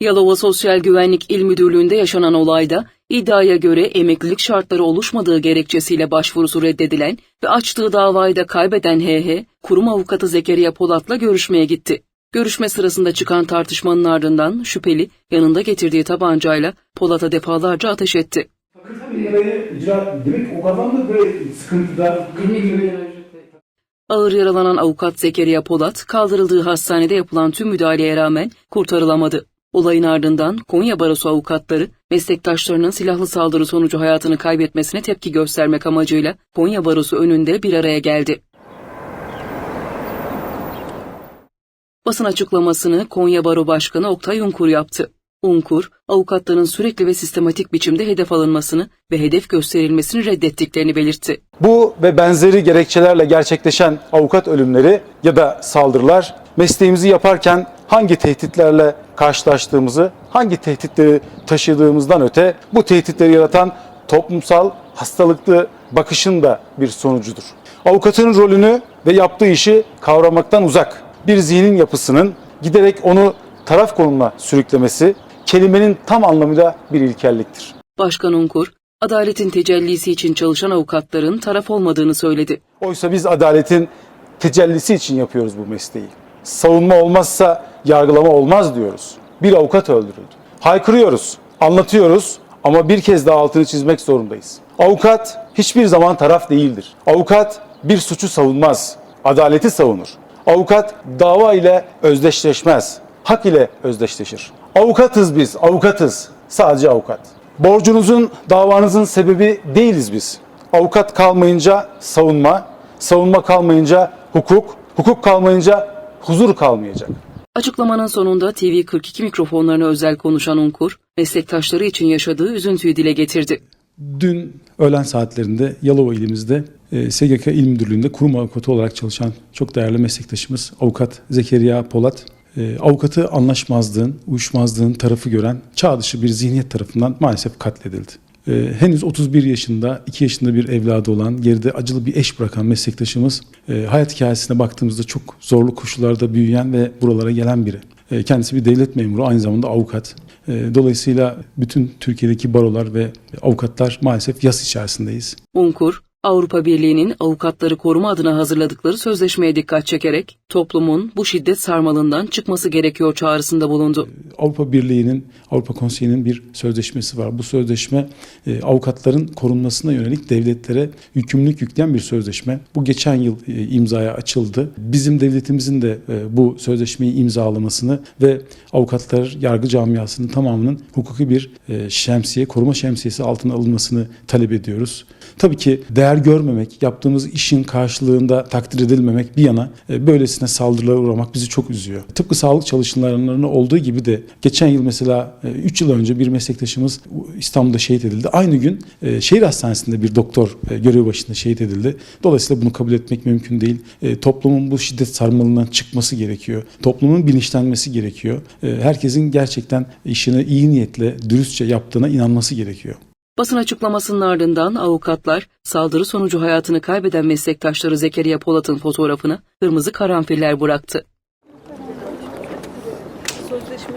Yalova Sosyal Güvenlik İl Müdürlüğü'nde yaşanan olayda iddiaya göre emeklilik şartları oluşmadığı gerekçesiyle başvurusu reddedilen ve açtığı davayı da kaybeden HH, kurum avukatı Zekeriya Polat'la görüşmeye gitti. Görüşme sırasında çıkan tartışmanın ardından şüpheli yanında getirdiği tabancayla Polat'a defalarca ateş etti. Ağır yaralanan avukat Zekeriya Polat, kaldırıldığı hastanede yapılan tüm müdahaleye rağmen kurtarılamadı. Olayın ardından Konya Barosu avukatları, meslektaşlarının silahlı saldırı sonucu hayatını kaybetmesine tepki göstermek amacıyla Konya Barosu önünde bir araya geldi. Basın açıklamasını Konya Baro Başkanı Oktay Unkur yaptı. Unkur, avukatların sürekli ve sistematik biçimde hedef alınmasını ve hedef gösterilmesini reddettiklerini belirtti. Bu ve benzeri gerekçelerle gerçekleşen avukat ölümleri ya da saldırılar mesleğimizi yaparken hangi tehditlerle karşılaştığımızı, hangi tehditleri taşıdığımızdan öte bu tehditleri yaratan toplumsal hastalıklı bakışın da bir sonucudur. Avukatın rolünü ve yaptığı işi kavramaktan uzak bir zihnin yapısının giderek onu taraf konumuna sürüklemesi kelimenin tam anlamıyla bir ilkelliktir. Başkan Unkur, adaletin tecellisi için çalışan avukatların taraf olmadığını söyledi. Oysa biz adaletin tecellisi için yapıyoruz bu mesleği. Savunma olmazsa yargılama olmaz diyoruz. Bir avukat öldürüldü. Haykırıyoruz, anlatıyoruz ama bir kez daha altını çizmek zorundayız. Avukat hiçbir zaman taraf değildir. Avukat bir suçu savunmaz, adaleti savunur. Avukat dava ile özdeşleşmez, hak ile özdeşleşir. Avukatız biz, avukatız. Sadece avukat. Borcunuzun, davanızın sebebi değiliz biz. Avukat kalmayınca savunma, savunma kalmayınca hukuk, hukuk kalmayınca huzur kalmayacak. Açıklamanın sonunda TV42 mikrofonlarına özel konuşan Unkur, meslektaşları için yaşadığı üzüntüyü dile getirdi. Dün öğlen saatlerinde Yalova ilimizde e, SGK İl Müdürlüğü'nde kurum avukatı olarak çalışan çok değerli meslektaşımız avukat Zekeriya Polat, e, avukatı anlaşmazlığın, uyuşmazlığın tarafı gören çağ dışı bir zihniyet tarafından maalesef katledildi. E, henüz 31 yaşında, 2 yaşında bir evladı olan, geride acılı bir eş bırakan meslektaşımız e, hayat hikayesine baktığımızda çok zorlu koşullarda büyüyen ve buralara gelen biri. E, Kendisi bir devlet memuru, aynı zamanda avukat. E, Dolayısıyla bütün Türkiye'deki barolar ve avukatlar maalesef yas içerisindeyiz. Unkur, Avrupa Birliği'nin avukatları koruma adına hazırladıkları sözleşmeye dikkat çekerek toplumun bu şiddet sarmalından çıkması gerekiyor çağrısında bulundu. Avrupa Birliği'nin, Avrupa Konseyi'nin bir sözleşmesi var. Bu sözleşme e, avukatların korunmasına yönelik devletlere yükümlülük yükleyen bir sözleşme. Bu geçen yıl e, imzaya açıldı. Bizim devletimizin de e, bu sözleşmeyi imzalamasını ve avukatlar yargı camiasının tamamının hukuki bir şemsiye, koruma şemsiyesi altına alınmasını talep ediyoruz. Tabii ki değer görmemek, yaptığımız işin karşılığında takdir edilmemek bir yana e, böylesine saldırılara uğramak bizi çok üzüyor. Tıpkı sağlık çalışanlarının olduğu gibi de geçen yıl mesela 3 yıl önce bir meslektaşımız İstanbul'da şehit edildi. Aynı gün e, şehir hastanesinde bir doktor e, görev başında şehit edildi. Dolayısıyla bunu kabul etmek mümkün değil. E, Toplumun bu şiddet sarmalından çıkması gerekiyor. Toplumun bilinçlenmesi gerekiyor. E, Herkesin gerçekten işini iyi niyetle, dürüstçe yaptığına inanması gerekiyor. Basın açıklamasının ardından avukatlar saldırı sonucu hayatını kaybeden meslektaşları Zekeriya Polat'ın fotoğrafını kırmızı karanfiller bıraktı. Sözleşme